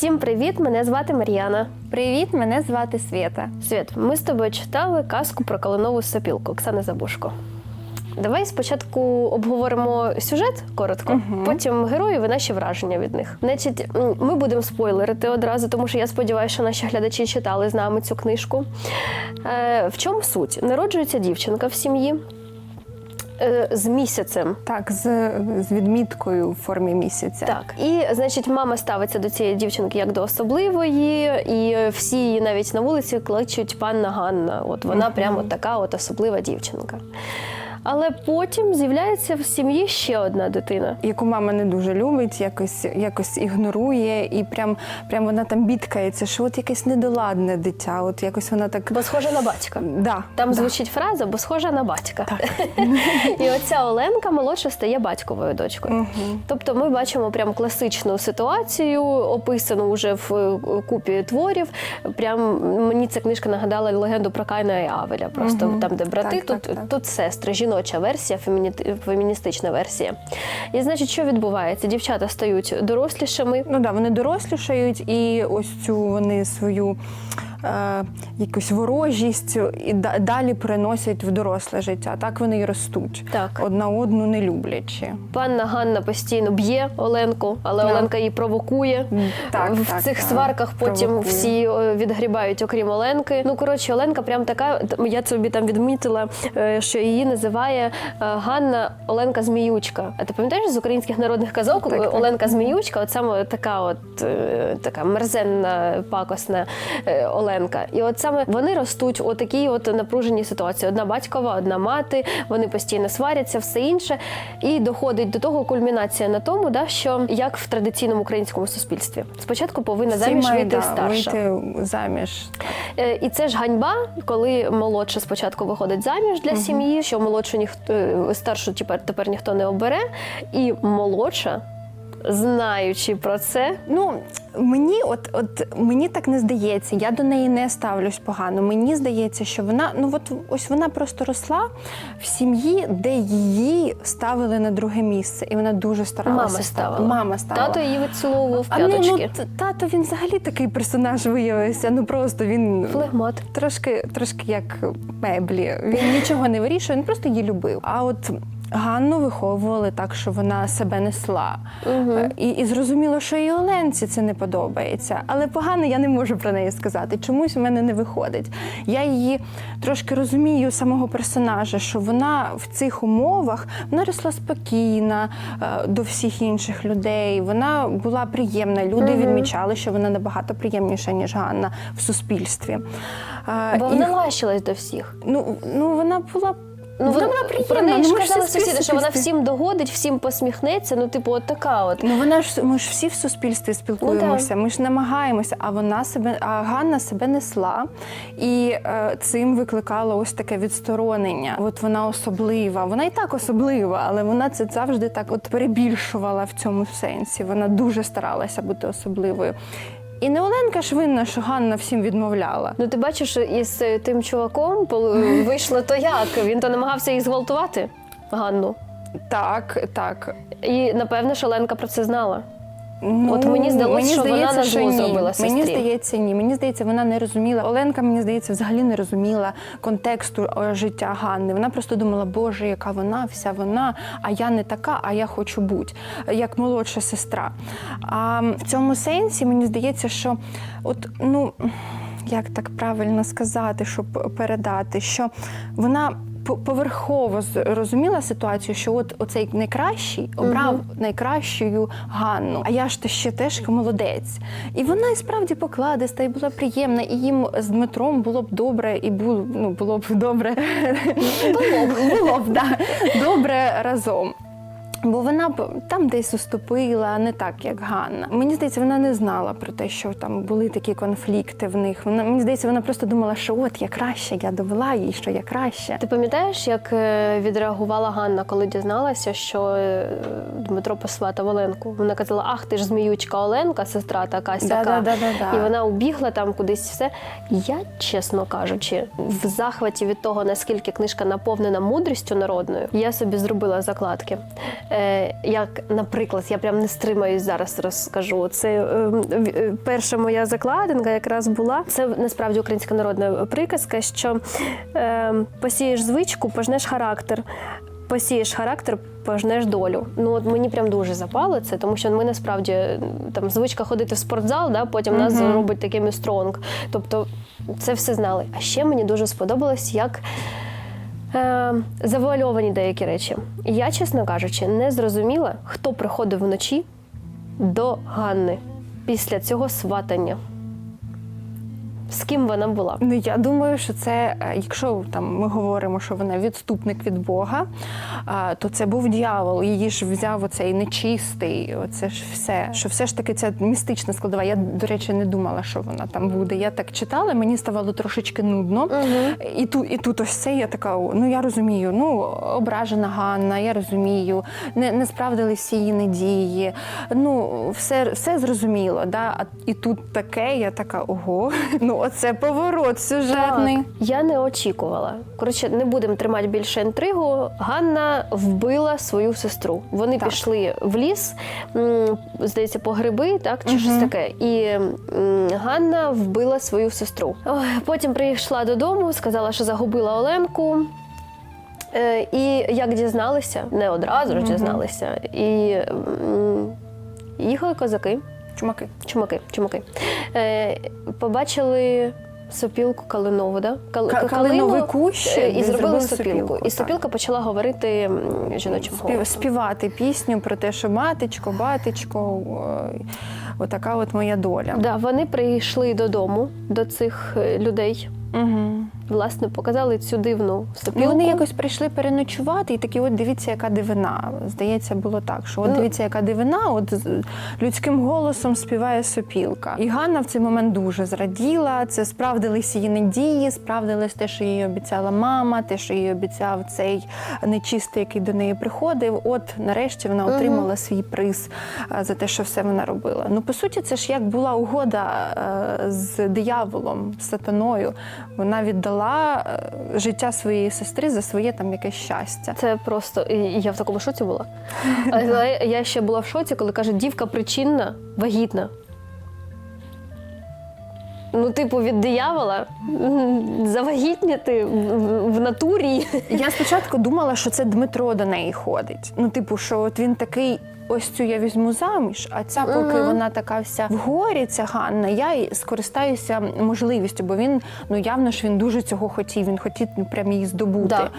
Всім привіт! Мене звати Мар'яна. Привіт, мене звати Свєта. Світ, ми з тобою читали казку про калинову сопілку Оксани Забушко. Давай спочатку обговоримо сюжет коротко, потім героїв і наші враження від них. Значить, ми будемо спойлерити одразу, тому що я сподіваюся, що наші глядачі читали з нами цю книжку. Е, в чому суть? Народжується дівчинка в сім'ї з місяцем. Так, з, з відміткою в формі місяця. Так, і значить, мама ставиться до цієї дівчинки як до особливої, і всі її навіть на вулиці кличуть панна Ганна. От вона прямо така от особлива дівчинка. Але потім з'являється в сім'ї ще одна дитина. Яку мама не дуже любить, якось, якось ігнорує, і прям, прям вона там бідкається, що от якесь недоладне дитя. От якось вона так. Бо схожа на батька. Да, Там да. звучить фраза, бо схожа на батька. І оця Оленка молодша стає батьковою дочкою. Тобто ми бачимо прям класичну ситуацію, описану вже в е, купі творів. Прям мені ця книжка нагадала легенду про Кайна і Авеля. Просто Мгм. там, де брати, Так, тут, так, так. тут сестри, жіноча версія, феміні- феміністична версія. І значить, що відбувається? Дівчата стають дорослішими. Ну да, вони дорослішають, і ось цю вони свою якусь ворожість і далі переносять в доросле життя. Так вони і ростуть. Так. Одна одну не люблячи. Панна Ганна постійно б'є Оленку, але Да. Оленка її провокує. Так, в так, цих так, сварках потім провокує. всі е, відгрібають, окрім Оленки. Ну коротше, Оленка прям така. Я собі там відмітила, е, що її називає е, Ганна Оленка Зміючка. А ти пам'ятаєш з українських народних казок Так, так. Оленка Зміючка? От саме така, от е, така мерзенна, пакосна е, Оленка. І от саме вони ростуть у такій от напруженій ситуації. Одна батькова, одна мати. Вони постійно сваряться, все інше. І доходить до того кульмінація на тому, да, що як в традиційному українському суспільстві. Спочатку повинна Всі заміж вийти да, старша. Вийти заміж. Е, І це ж ганьба, коли молодша спочатку виходить заміж для сім'ї, що молодшу ніхто е, старшу тепер, тепер ніхто не обере, і молодша. Знаючи про це, Ну мені, от, от мені так не здається. Я до неї не ставлюсь погано. Мені здається, що вона, ну от ось вона просто росла в сім'ї, де її ставили на друге місце, і вона дуже старалася. мама ставила. Мама ставила. Тато її відціловував а ну, ну, п'яточки. т- тато він взагалі такий персонаж виявився. Ну просто він Флегмат. трошки, трошки як меблі. Він нічого не вирішує, він просто її любив. А от Ганну виховували так, що вона себе несла. Е, І, і зрозуміло, що і Оленці це не подобається. Але погано я не можу про неї сказати. Чомусь в мене не виходить. Я її трошки розумію самого персонажа, що вона в цих умовах вона росла спокійна е, до всіх інших людей. Вона була приємна. Люди відмічали, що вона набагато приємніша, ніж Ганна в суспільстві. Е, Бо і- вона лащилась до всіх. Ну, ну вона була. Ну, вона вона була приємна. про неї ну, ж ми казали всі сусіди, що вона всім догодить, всім посміхнеться. Ну, типу, от така от. Ну вона ж ми ж всі в суспільстві спілкуємося. ми ж намагаємося, а вона себе, а Ганна себе несла і е, цим викликала ось таке відсторонення. От вона особлива. Вона і так особлива, але вона це завжди так от перебільшувала в цьому сенсі. Вона дуже старалася бути особливою. І не Оленка ж винна, що Ганна всім відмовляла. Ну, ти бачиш, із е, тим чуваком вийшло то як? Він то намагався її зґвалтувати, Ганну. Так, так. І напевне, що Оленка про це знала. Ну, От мені здалось, що вона на зло ні. зробила Мені здається, ні. Мені здається, вона не розуміла. Оленка, мені здається, взагалі не розуміла контексту е, життя Ганни. Вона просто думала, Боже, яка вона, вся вона, а я не така, а я хочу бути як молодша сестра. А в цьому сенсі мені здається, що от ну. Як так правильно сказати, щоб передати, що вона поверхово розуміла ситуацію, що от оцей найкращий обрав найкращою Ганну. А я ж то ще теж молодець. І вона і справді покладиста, і була приємна, і їм з Дмитром було б добре, і було, ну, було б добре. Було б, було б, да, добре разом. Бо вона б там десь уступила, не так, як Ганна. Мені здається, вона не знала про те, що там були такі конфлікти в них. Вона мені здається, вона просто думала, що от я краще, я довела їй, що я краще. Ти пам'ятаєш, як е, відреагувала Ганна, коли дізналася, що е, Дмитро посватав Оленку? Вона казала: Ах, ти ж зміючка Оленка, сестра така сяка. І вона убігла там кудись все. Я, чесно кажучи, в захваті від того, наскільки книжка наповнена мудрістю народною, я собі зробила закладки. Е, як, наприклад, я прям не стримаюсь зараз розкажу. Це е, е, перша моя закладинка якраз була. Це насправді українська народна приказка, що посієш звичку, пожнеш характер. Посієш характер, пожнеш долю. Ну от мені прям дуже запало це, тому що ми насправді там звичка ходити в спортзал, да, потім нас Мгм. робить такими стронг. Тобто це все знали. А ще мені дуже сподобалось, як е, завуальовані деякі речі. Я, чесно кажучи, не зрозуміла, хто приходив вночі до Ганни після цього сватання. З ким вона була? Ну я думаю, що це, е, якщо там ми говоримо, що вона відступник від Бога, то це був дьявол. Її ж взяв оцей нечистий. Оце ж все. Що все ж таки це містична складова. Я, до речі, не думала, що вона там буде. Я так читала, мені ставало трошечки нудно. І тут, і тут ось це я така, ну я розумію, ну ображена Ганна, я розумію, не, не справдились її надії. Ну, все, все зрозуміло. Да? А і тут таке, я така, ого. Ну, оце поворот сюжетний. Так, я не очікувала. Коротше, не будемо тримати більше інтригу. Ганна вбила свою сестру. Вони Так. пішли в ліс, здається, по гриби, так чи Мгм. щось таке. І Ганна вбила свою сестру. Потім прийшла додому, сказала, що загубила Оленку. Е, І як дізналися, не одразу ж дізналися. І їхали козаки. Чумаки. Чумаки, чумаки. Е, побачили сопілку калинову, да? Кал- Ка- калиновий кущ, е, і зробили зробили сопілку. сопілку, І так. сопілка почала говорити м, жіночим Спів, голосом. співати пісню про те, що батечко, батечко, отака от моя доля. Да, вони прийшли додому до цих е, людей. Угу. Власне, показали цю дивну сопілку. Ну, вони якось прийшли переночувати, і такі, от дивіться, яка дивина. Здається, було так, що от Ну. дивіться, яка дивина, от людським голосом співає сопілка. І Ганна в цей момент дуже зраділа. Це справдились її надії, справдилось те, що їй обіцяла мама, те, що їй обіцяв цей нечистий, який до неї приходив. От нарешті вона отримала свій приз за те, що все вона робила. Ну, по суті, це ж як була угода е, з дияволом, з сатаною. Вона віддала е, життя своєї сестри за своє там якесь щастя. Це просто я в такому шоці була. Але я ще була в шоці, коли каже, дівка причинна, вагітна. Ну, типу, від диявола в- в натурі. Я спочатку думала, що це Дмитро до неї ходить. Ну, типу, що от він такий. Ось цю я візьму заміж, а ця, поки Мгм. вона така вся в горі, ця Ганна, я й скористаюся можливістю, бо він ну явно ж він дуже цього хотів. Він хотів ну, прям її здобути. Да.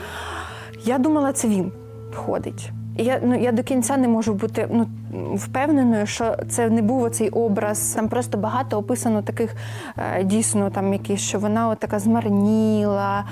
Я думала, це він ходить. Я, ну, я до кінця не можу бути ну, впевненою, що це не був оцей образ. Там просто багато описано таких е, дійсно там якісь, що вона от така змарніла,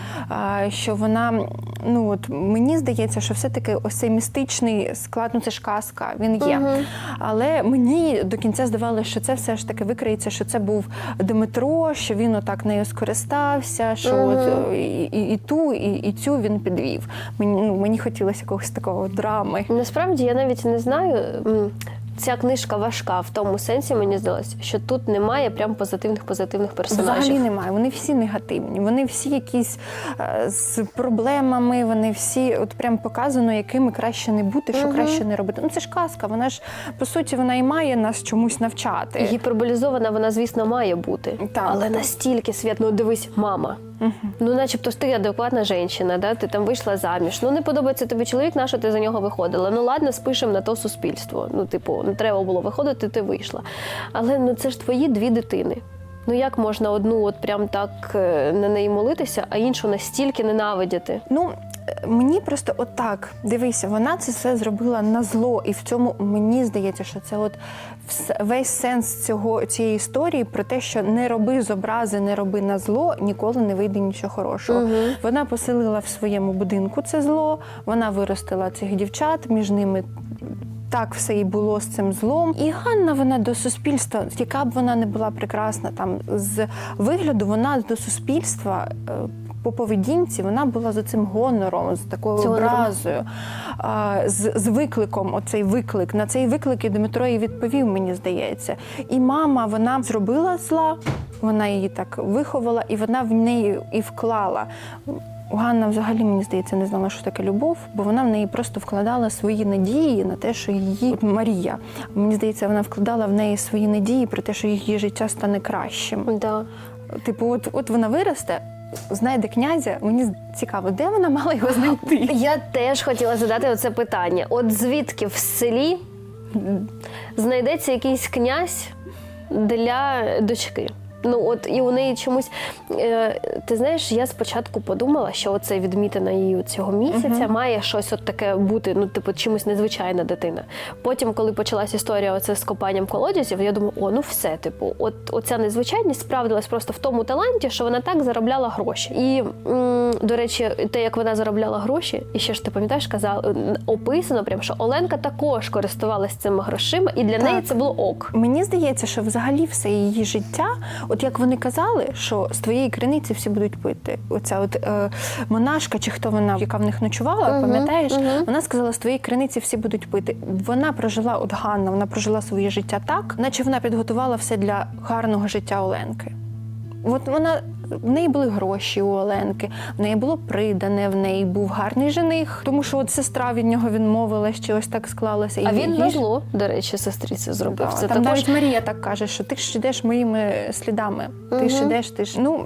е, що вона, ну от мені здається, що все-таки ось цей містичний склад, ну це ж казка, він є. Мгм. Але мені до кінця здавалося, що це все ж таки викриється, що це був Дмитро, що він отак нею скористався, що Мгм. от, е, і, і, і ту, і, і цю він підвів. Мені, ну, мені хотілося якогось такого драми. Насправді я навіть не знаю. Ця книжка важка в тому сенсі, мені здалося, що тут немає прям позитивних позитивних персонажів. Взагалі немає. Вони всі негативні. Вони всі якісь е, з проблемами. Вони всі от прям показано, якими краще не бути, що Мгм. краще не робити. Ну це ж казка. Вона ж по суті вона і має нас чомусь навчати. Гіперболізована вона, звісно, має бути. Так. Але настільки свят, ну дивись, мама. Мгм. Ну, начебто ж ти адекватна жінка, да? ти там вийшла заміж. Ну не подобається тобі чоловік, на що ти за нього виходила. Ну ладно, спишемо на то суспільство. Ну, типу, не треба було виходити, ти вийшла. Але ну це ж твої дві дитини. Ну як можна одну от прям так е, на неї молитися, а іншу настільки ненавидіти? Ну е, мені просто отак дивися, вона це все зробила на зло, і в цьому мені здається, що це от весь сенс цього цієї історії про те, що не роби з образи, не роби на зло, ніколи не вийде нічого хорошого. Мгм. Вона поселила в своєму будинку це зло, вона виростила цих дівчат, між ними. Так все і було з цим злом. І Ганна, вона до суспільства, яка б вона не була прекрасна, там з вигляду вона до суспільства е, по поведінці вона була за цим гонором, з такою образою, а, з, з викликом. Оцей виклик. На цей виклик і Дмитро їй відповів, мені здається. І мама вона зробила зла, вона її так виховала, і вона в неї і вклала. Ганна взагалі, мені здається, не знала, що таке любов, бо вона в неї просто вкладала свої надії на те, що її От Марія. Мені здається, вона вкладала в неї свої надії про те, що її життя стане кращим. Да. Типу, от, от вона виросте, знайде князя. Мені цікаво, де вона мала його знайти? Я теж хотіла задати оце питання. От звідки в селі знайдеться якийсь князь для дочки? Ну от і у неї чомусь. Е, ти знаєш, я спочатку подумала, що оце відмітина її цього місяця має щось от таке бути, ну, типу, чимось незвичайна дитина. Потім, коли почалась історія оце з копанням колодязів, я думаю, о, ну все, типу, от оця незвичайність справдилась просто в тому таланті, що вона так заробляла гроші. І м, до речі, те, як вона заробляла гроші, і ще ж ти пам'ятаєш, казала описано, прям що Оленка також користувалась цими грошима, і для Так. неї це було ок. Мені здається, що взагалі все її життя, от як вони казали, що з твоєї криниці всі будуть пити. Оця от е, монашка, чи хто вона, яка в них ночувала, Мгм, пам'ятаєш? мгм. Вона сказала, з твоєї криниці всі будуть пити. Вона прожила, от Ганна, вона прожила своє життя так, наче вона підготувала все для гарного життя Оленки. От вона в неї були гроші у Оленки, в неї було придане, в неї був гарний жених, тому що от сестра від нього відмовилась, чи ось так склалося. А І він на зло, до речі, сестриці зробив. Да, Це там також навіть Марія так каже, що ти ж йдеш моїми слідами. Ти ж йдеш, ти ж. Ну,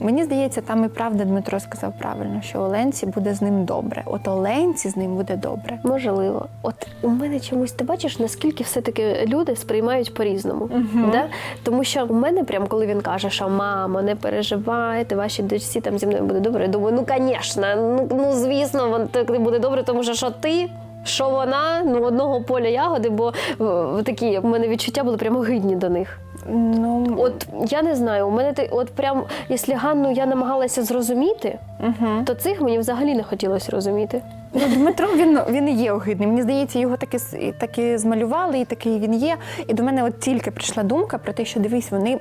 мені здається, там і правда Дмитро сказав правильно, що Оленці буде з ним добре. От Оленці з ним буде добре. Можливо, от у мене чомусь ти бачиш, наскільки все-таки люди сприймають по-різному. Мгм. Да? Тому що у мене, прям коли він каже, що мамо, не переживайте, ваші дочці там зі мною буде добре. Я думаю, ну звісно, ну, ну звісно, вон так буде добре, тому що що ти. Що вона ну одного поля ягоди, бо такі в мене відчуття були прямо гидні до них. Ну, От я не знаю, у мене ти, от прям, якщо Ганну я намагалася зрозуміти, угу. то цих мені взагалі не хотілося розуміти. ну, Дмитро він, він і є огидним. Мені здається, його таки, таки змалювали, і такий він є. І до мене от тільки прийшла думка про те, що дивись, вони.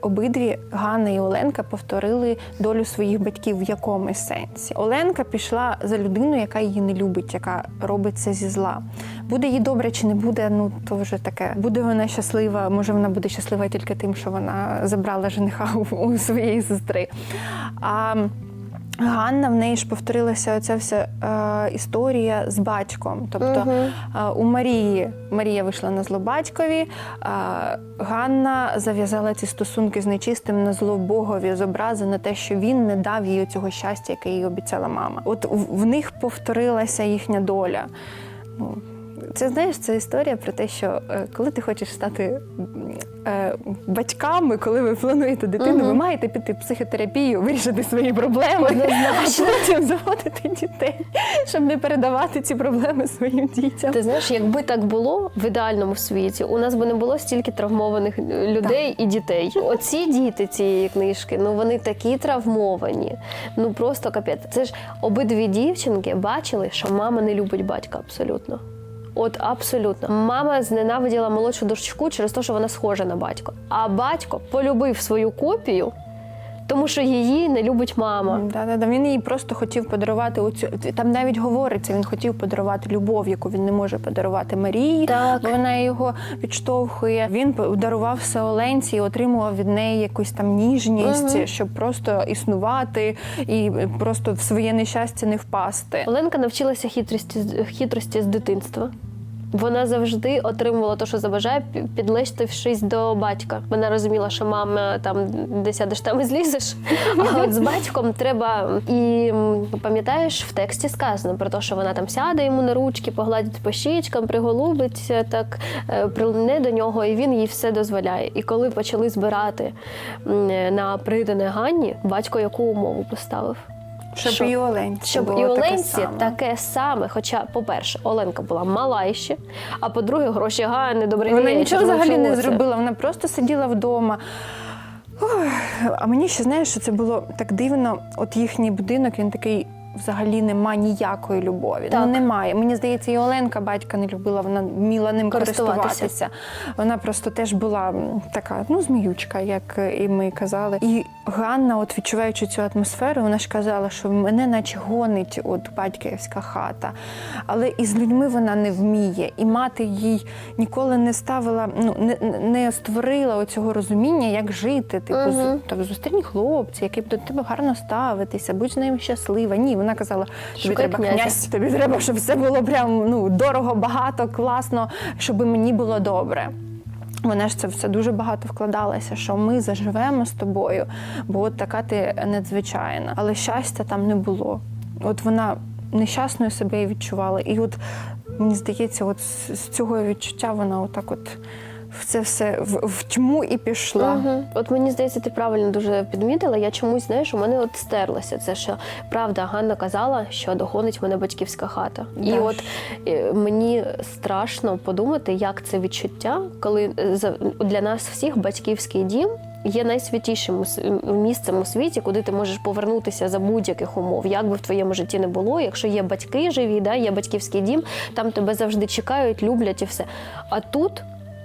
Обидві Ганна і Оленка повторили долю своїх батьків в якомусь сенсі. Оленка пішла за людину, яка її не любить, яка робить це зі зла. Буде їй добре чи не буде, ну то вже таке. Буде вона щаслива, може вона буде щаслива тільки тим, що вона забрала жениха у своєї сестри. А Ганна в неї ж повторилася оця вся е, історія з батьком. Тобто Мгм. е, у Марії Марія вийшла на зло батькові, е, Ганна зав'язала ці стосунки з нечистим на зло Богові з образи на те, що він не дав їй цього щастя, яке їй обіцяла мама. От в, в них повторилася їхня доля. Ну, це знаєш, це історія про те, що е, коли ти хочеш стати е, батьками, коли ви плануєте дитину, ви маєте піти в психотерапію, вирішити свої проблеми, а потім заводити дітей, щоб не передавати ці проблеми своїм дітям. Ти знаєш, якби так було в ідеальному світі, у нас би не було стільки травмованих людей і дітей. Оці діти цієї книжки, ну вони такі травмовані. Ну просто капець. Це ж обидві дівчинки бачили, що мама не любить батька абсолютно. От абсолютно. Мама зненавиділа молодшу дочку через те, що вона схожа на батька. А батько полюбив свою копію, тому що її не любить мама. Да, да, да. Він їй просто хотів подарувати оцю. Там навіть говориться, він хотів подарувати любов, яку він не може подарувати Марії. Так. бо вона його відштовхує. Він дарував все Оленці і отримував від неї якусь там ніжність, Мгм. щоб просто існувати і просто в своє нещастя не впасти. Оленка навчилася хитрості, хитрості з дитинства. Вона завжди отримувала те, що забажає, пі- підлещившись до батька. Вона розуміла, що мама там де сядеш, там і злізеш. А от з батьком треба. І пам'ятаєш, в тексті сказано про те, що вона там сяде йому на ручки, погладить по щічкам, приголубиться, так е, прилине до нього, і він їй все дозволяє. І коли почали збирати е, на придане Ганні, батько яку умову поставив? Щоб Що? і Оленці Щоб було і таке саме. таке саме. Хоча, по-перше, Оленка була мала іще, а по-друге, гроші Ганни, добрий Вона вечір, нічого взагалі не зробила, вона просто сиділа вдома. Ох, а мені ще знаєш, що це було так дивно. От їхній будинок, він такий взагалі нема ніякої любові. Так. Ну немає. Мені здається, і Оленка батька не любила, вона вміла ним Користуватися. користуватися. Вона просто теж була така, ну, зміючка, як і ми казали. І Ганна, от відчуваючи цю атмосферу, вона ж казала, що мене наче гонить от батьківська хата. Але із людьми вона не вміє. І мати їй ніколи не ставила, ну не, не створила оцього розуміння, як жити. Типу, з- так, зустрінь хлопця, який б до тебе гарно ставитися, будь з ним щаслива. Ні, вона казала, тобі Шукай треба князя. князь, тобі треба, щоб все було прям ну дорого, багато, класно, щоб мені було добре. Вона ж це все дуже багато вкладалася, що ми заживемо з тобою, бо от така ти надзвичайна. Але щастя там не було. От вона нещасною себе і відчувала. І от мені здається, от з, з цього відчуття вона отак от в це все в, в тьму і пішла. Угу. От мені здається, ти правильно дуже підмітила. Я чомусь знаєш, у мене от стерлося це, що правда Ганна казала, що догонить мене батьківська хата. І от е, мені страшно подумати, як це відчуття, коли е, за- для нас всіх батьківський дім. Є найсвятішим місцем у світі, куди ти можеш повернутися за будь-яких умов, як би в твоєму житті не було. Якщо є батьки живі, да, є батьківський дім, там тебе завжди чекають, люблять і все. А тут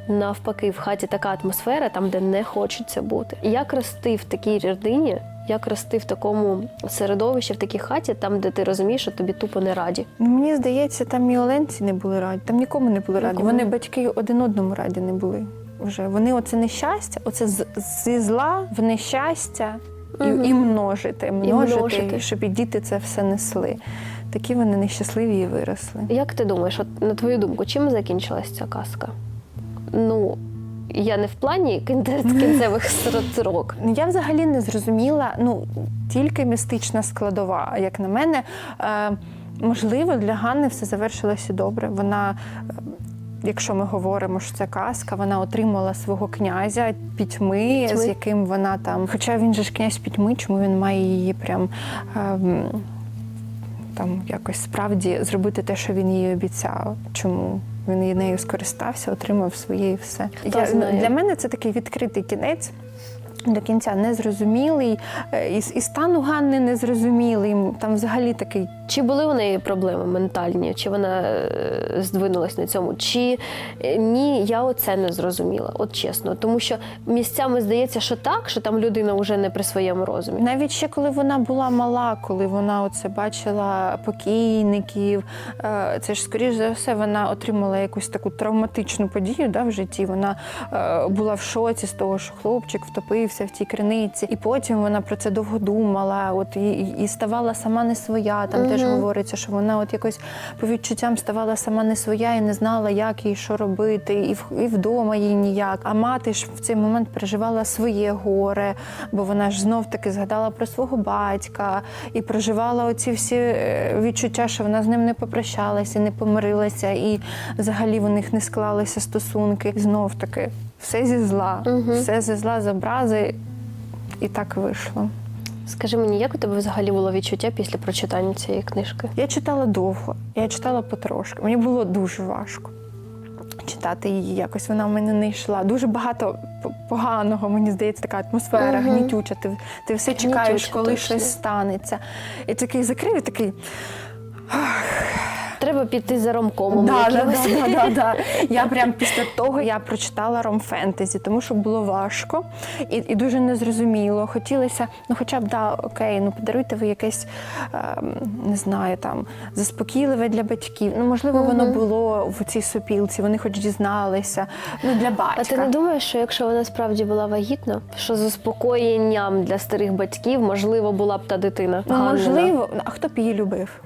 навпаки, в хаті така атмосфера, там, де не хочеться бути. Як рости в такій родині, як рости в такому середовищі, в такій хаті, там, де ти розумієш, що тобі тупо не раді. Мені здається, там і Оленці не були раді, там нікому не були раді. Нікому. Вони батьки один одному раді не були. Вже вони оце нещастя, оце з- зі зла в нещастя і, Мгм. і множити, множити, множити. щоб і діти це все несли. Такі вони нещасливі і виросли. Як ти думаєш, от, на твою думку, чим закінчилась ця казка? Ну, я не в плані кін- кінцевих строк. Ну, Я взагалі не зрозуміла, ну тільки містична складова, як на мене. Е, можливо, для Ганни все завершилося добре. Вона, е, якщо ми говоримо, що це казка, вона отримала свого князя пітьми, Пітьми. з яким вона там. Хоча він же ж князь пітьми, чому він має її прям. е, там якось справді зробити те, що він їй обіцяв. Чому він нею скористався, отримав своє і все. Я, для мене це такий відкритий кінець. До кінця незрозумілий, е, і, і стан у Ганни незрозумілий. Там взагалі такий Чи були у неї проблеми ментальні, чи вона е, здвинулась на цьому? Чи е, ні, я оце не зрозуміла, от чесно. Тому що місцями здається, що так, що там людина вже не при своєму розумі. Навіть ще коли вона була мала, коли вона оце бачила покійників, це ж скоріш за все вона отримала якусь таку травматичну подію да, в житті. Вона була в шоці з того, що хлопчик втопився в тій криниці, і потім вона про це довго думала. От і, і- ставала сама не своя. Там теж говориться, що вона от якось по відчуттям ставала сама не своя і не знала, як їй що робити, і, в, і вдома їй ніяк. А мати ж в цей момент переживала своє горе, бо вона ж знов таки згадала про свого батька і проживала оці всі е, відчуття, що вона з ним не попрощалася, не помирилася, і взагалі в них не склалися стосунки. Знов таки, все зі зла, Мгм. все зі зла з образи, і так вийшло. Скажи мені, як у тебе взагалі було відчуття після прочитання цієї книжки? Я читала довго, я читала потрошки. Мені було дуже важко читати її. Якось вона в мене не йшла. Дуже багато поганого, мені здається, така атмосфера, Мгм. гнітюча. Ти, ти все чекаєш, Гнітюча, коли точно. щось станеться. І такий закрив, і такий. Треба піти за ромкомом. Да, да, да, да, да. Я прям після того я прочитала ром-фентезі, тому що було важко і, і дуже незрозуміло. Хотілося, ну хоча б да, окей, ну подаруйте ви якесь, ем, не знаю, там заспокійливе для батьків. Ну, можливо, воно було в цій сопілці, вони хоч дізналися. Ну, для батька. А ти не думаєш, що якщо вона справді була вагітна, що заспокоєнням для старих батьків можливо була б та дитина? Ну, можливо, а хто б її любив?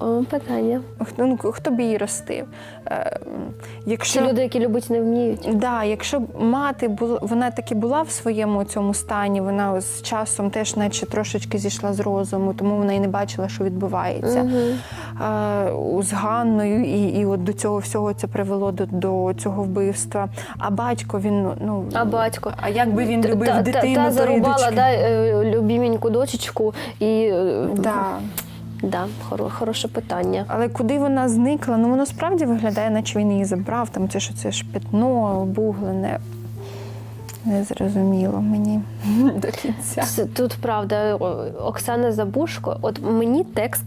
О, питання. Хто, ну, хто б її ростив? Е, якщо... Чи люди, які любити не вміють? Да, якщо мати була, вона таки була в своєму цьому стані, вона з часом теж, наче трошечки зійшла з розуму, тому вона і не бачила, що відбувається. Е, з Ганною, і, і от до цього всього це привело до, до цього вбивства. А батько він ну А батько? а як би він любив та, дитину, та, та тої зарубала да, е, любіменьку дочечку і е, Да. Да, хоро- хороше питання. Але куди вона зникла? Ну воно справді виглядає, наче він її забрав. Там це що це ж пятно обуглене. не зрозуміло мені до кінця. Тут правда, Оксана Забушко, от мені текст,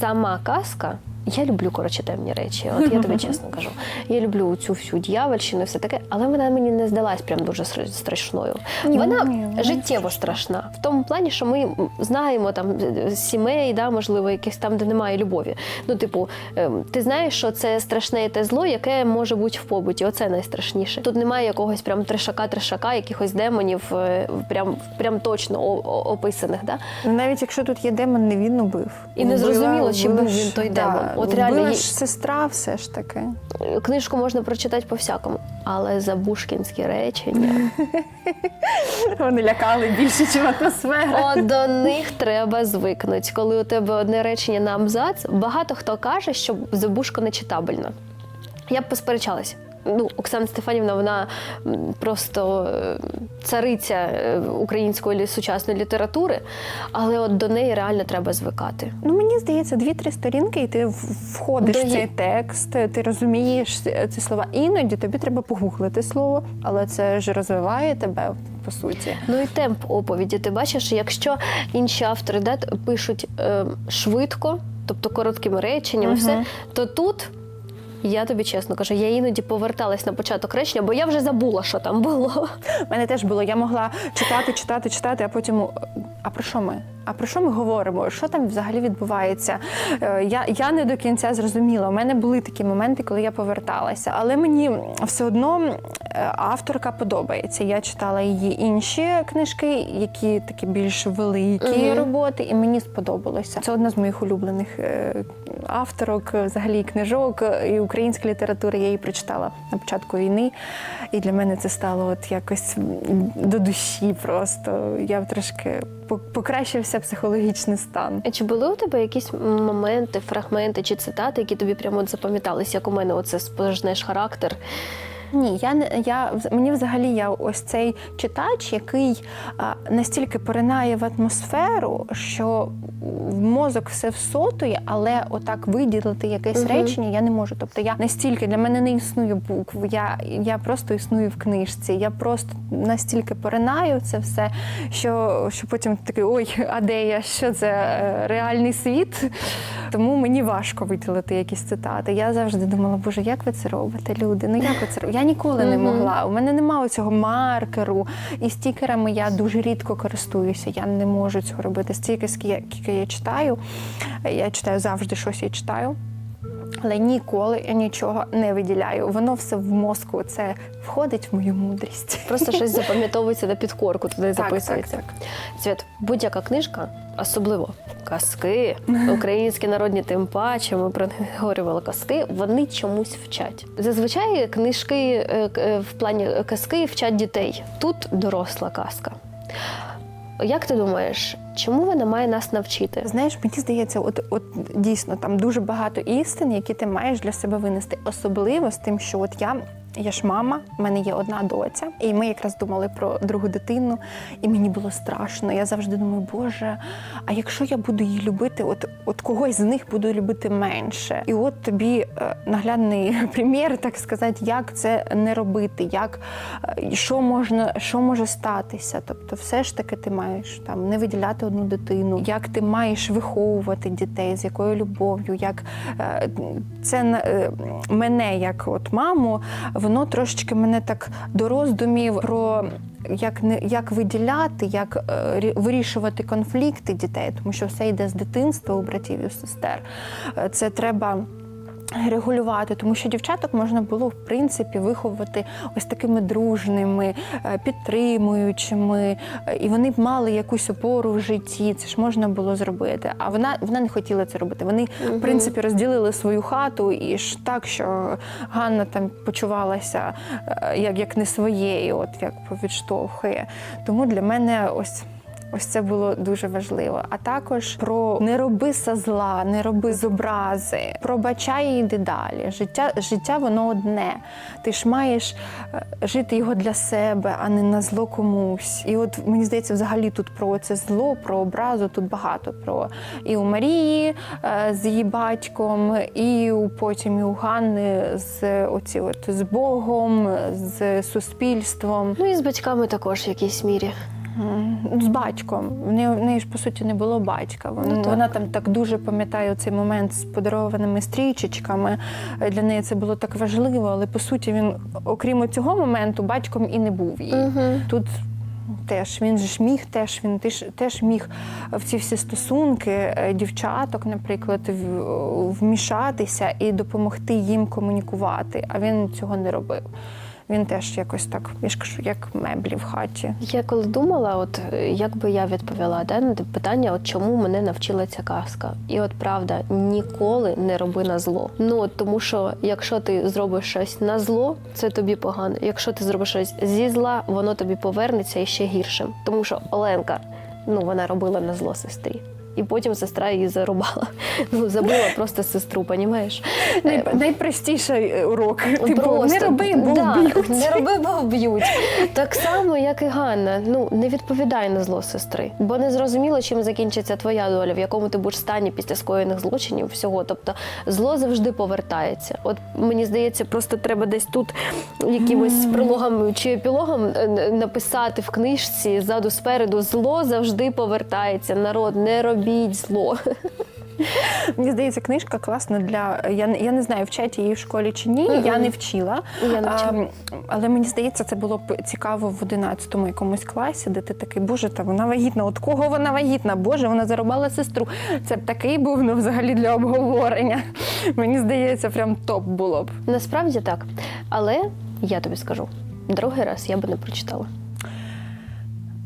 сама казка. Я люблю коротше темні речі, от я тобі чесно кажу. Я люблю цю всю дьявольщину, і все таке, але вона мені не здалась прям дуже страшною. Ні, вона ні, життєво страшна в тому плані, що ми знаємо там е, сімей, да, можливо, якихось там, де немає любові. Ну, типу, ем, ти знаєш, що це страшне і те зло, яке може бути в побуті. Оце найстрашніше. Тут немає якогось прям трешака-трешака, якихось демонів, е, прям, прям точно описаних. Да? Навіть якщо тут є демон, не він убив. І не зрозуміло, чи був він той демон. От реально вбила є- ж сестра все ж таки. Книжку можна прочитати по-всякому, але забушкінські речення. Вони лякали більше, ніж атмосфера. От до них треба звикнути. Коли у тебе одне речення на абзац, багато хто каже, що забушка не читабельна. Я б посперечалась. Ну, Оксана Стефанівна, вона просто е, цариця е, української сучасної літератури, але от до неї реально треба звикати. Ну мені здається, дві-три сторінки, і ти входиш До в цей текст, ти розумієш ці слова. Іноді тобі треба погуглити слово, але це ж розвиває тебе по суті. Ну і темп оповіді. Ти бачиш, якщо інші автори да, пишуть е, швидко, тобто короткими реченнями, Мгм. все, то тут. Я тобі чесно кажу, я іноді поверталась на початок речення, бо я вже забула, що там було. У мене теж було. Я могла читати, читати, читати, а потім. А про що ми? А про що ми говоримо? Що там взагалі відбувається? Е, Я, я не до кінця зрозуміла. У мене були такі моменти, коли я поверталася. Але мені все одно е, авторка подобається. Я читала її інші книжки, які такі більш великі Мгм. роботи, і мені сподобалося. Це одна з моїх улюблених е, авторок, е, взагалі книжок е, і української літератури. Я її прочитала на початку війни. І для мене це стало от якось до душі просто. Я трошки покращився психологічний стан. Чи були у тебе якісь моменти, фрагменти чи цитати, які тобі прямо запам'ятались, як у мене оце спожнеш характер? Ні, я не я мені взагалі я ось цей читач, який а, настільки поринає в атмосферу, що в мозок все всотує, але отак виділити якесь Мгм. речення я не можу. Тобто я настільки для мене не існує букв. Я, я просто існую в книжці. Я просто настільки поринаю це все, що, що потім такий ой, а де я? Що це е, реальний світ? Тому мені важко виділити якісь цитати. Я завжди думала, боже, як ви це робите, люди? Ну як ви це робите? Я ніколи не могла. У мене немає цього маркеру. І стікерами я дуже рідко користуюся. Я не можу цього робити. Стільки, скільки я- читаю, я читаю завжди щось я читаю. Але ніколи я нічого не виділяю. Воно все в мозку. Це входить в мою мудрість. Просто щось запам'ятовується на підкорку, туди Так, записується. так, Свят, будь-яка книжка, особливо казки, українські народні, тим паче, ми про них говорили казки, вони чомусь вчать. Зазвичай книжки е, е, в плані казки вчать дітей. Тут доросла казка. Як ти думаєш, чому вона має нас навчити? Знаєш, мені здається, от, от дійсно там дуже багато істин, які ти маєш для себе винести. Особливо з тим, що от я. Я ж мама, в мене є одна доця, і ми якраз думали про другу дитину, і мені було страшно. Я завжди думаю, Боже, а якщо я буду її любити, от, от когось з них буду любити менше. І от тобі е, наглядний примір, так сказати, як це не робити, як е, що можна, що може статися. Тобто, все ж таки ти маєш там не виділяти одну дитину, як ти маєш виховувати дітей, з якою любов'ю, як е, це мене, як от маму, воно трошечки мене так до роздумів про. Як не як виділяти, як е, вирішувати конфлікти дітей, тому що все йде з дитинства у братів і сестер. Е, Це треба регулювати, тому що дівчаток можна було в принципі виховувати ось такими дружними, е, підтримуючими, е, і вони б мали якусь опору в житті. Це ж можна було зробити. А вона вона не хотіла це робити. Вони, в принципі, розділили свою хату і ж так, що Ганна там почувалася е, як, як не своєю, от як відштовхує. Тому для мене ось. Ось це було дуже важливо. А також про не роби со зла, не роби з образи, пробачай і йди далі. Життя, життя воно одне. Ти ж маєш е, жити його для себе, а не на зло комусь. І от мені здається, взагалі тут про це зло, про образу тут багато про і у Марії е, з її батьком, і у потім і у Ганни з оці от з Богом, з суспільством. Ну і з батьками також в якійсь мірі. З батьком. В неї, в неї ж по суті не було батька. Вона, Ну, так. вона там так дуже пам'ятає цей момент з подарованими стрічечками. Е, Для неї це було так важливо, але по суті він, окрім цього моменту, батьком і не був їй. Угу. Тут теж він же ж міг, теж він теж, теж міг в ці всі стосунки е, дівчаток, наприклад, вмішатися і допомогти їм комунікувати. А він цього не робив. Він теж якось так, я ж як меблі в хаті. Я коли думала, от як би я відповіла да, на питання, от чому мене навчила ця казка. І от правда, ніколи не роби на зло. Ну от тому, що якщо ти зробиш щось на зло, це тобі погано. Якщо ти зробиш щось зі зла, воно тобі повернеться і ще гіршим. Тому що Оленка, ну вона робила на зло сестрі. І потім сестра її зарубала. Ну забила просто сестру, понімаєш? Най, найпростіший е, урок. Типу, не роби, бо да, вб'ють. Не роби, бо вб'ють. Так само, як і Ганна. Ну не відповідай на зло сестри, бо не зрозуміло, чим закінчиться твоя доля, в якому ти будеш стані після скоєних злочинів. Всього. Тобто зло завжди повертається. От мені здається, просто треба десь тут якимось прологом чи епілогом е, написати в книжці ззаду спереду зло завжди повертається. Народ, не робіть зло. Мені здається, книжка класна для. Я, не- я не знаю, вчать її в школі чи ні. Мгм. Я не вчила. Я не вчила. А, але мені здається, це було б цікаво в 11 якомусь класі, де ти такий, боже, та вона вагітна. От кого вона вагітна? Боже, вона зарубала сестру. Це б такий був ну, взагалі для обговорення. Мені здається, прям топ було б. Насправді так. Але я тобі скажу, другий раз я би не прочитала.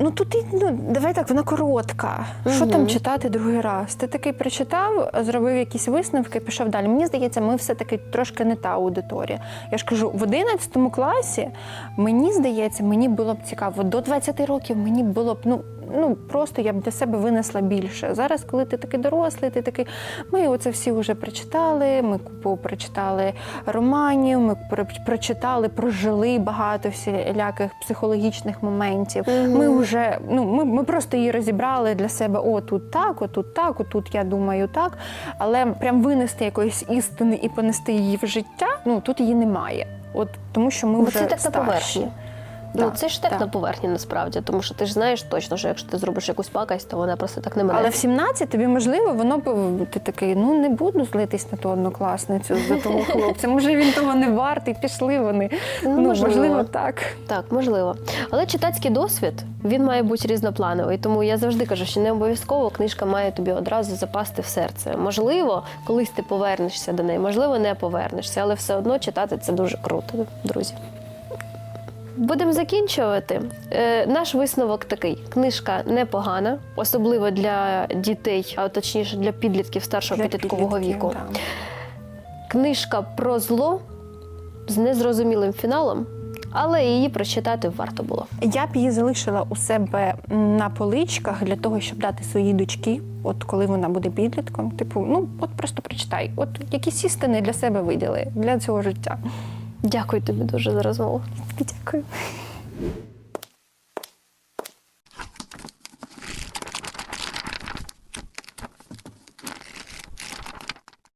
Ну тут і ну давай так, вона коротка. Що там читати другий раз? Ти такий прочитав, зробив якісь висновки, пішов далі. Мені здається, ми все-таки трошки не та аудиторія. Я ж кажу, в 11 класі мені здається, мені було б цікаво. До 20 років мені було б ну. Ну просто я б для себе винесла більше. Зараз, коли ти такий дорослий, ти такий. Ми оце всі вже прочитали. Ми купу прочитали романів, ми про- прочитали, прожили багато всіляких психологічних моментів. Мгм. Ми вже ну ми, ми просто її розібрали для себе. О, тут так, о, тут так, о, тут я думаю так. Але прям винести якоїсь істини і понести її в життя. Ну тут її немає. От тому, що ми Бо вже це так на старші. поверхні. Ну, Так, це ж так, так. на поверхні насправді, тому що ти ж знаєш точно, що якщо ти зробиш якусь пакость, то вона просто так не мене. Але в 17 тобі можливо, воно б ти такий, ну не буду злитись на ту однокласницю за того хлопця. Може він того не вартий, пішли вони. Ну, Ну, можливо. можливо, так. Так, можливо. Але читацький досвід він має бути різноплановий. Тому я завжди кажу, що не обов'язково книжка має тобі одразу запасти в серце. Можливо, колись ти повернешся до неї, можливо, не повернешся, але все одно читати це дуже круто, друзі. Будемо закінчувати. Е, наш висновок такий: книжка непогана, особливо для дітей, а точніше для підлітків старшого Для підліткового підлітків, віку. да. Книжка про зло з незрозумілим фіналом, але її прочитати варто було. Я б її залишила у себе на поличках для того, щоб дати своїй дочці, от коли вона буде підлітком. Типу, ну от просто прочитай, от якісь істини для себе виділи для цього життя. Дякую тобі дуже за розмову. Дякую.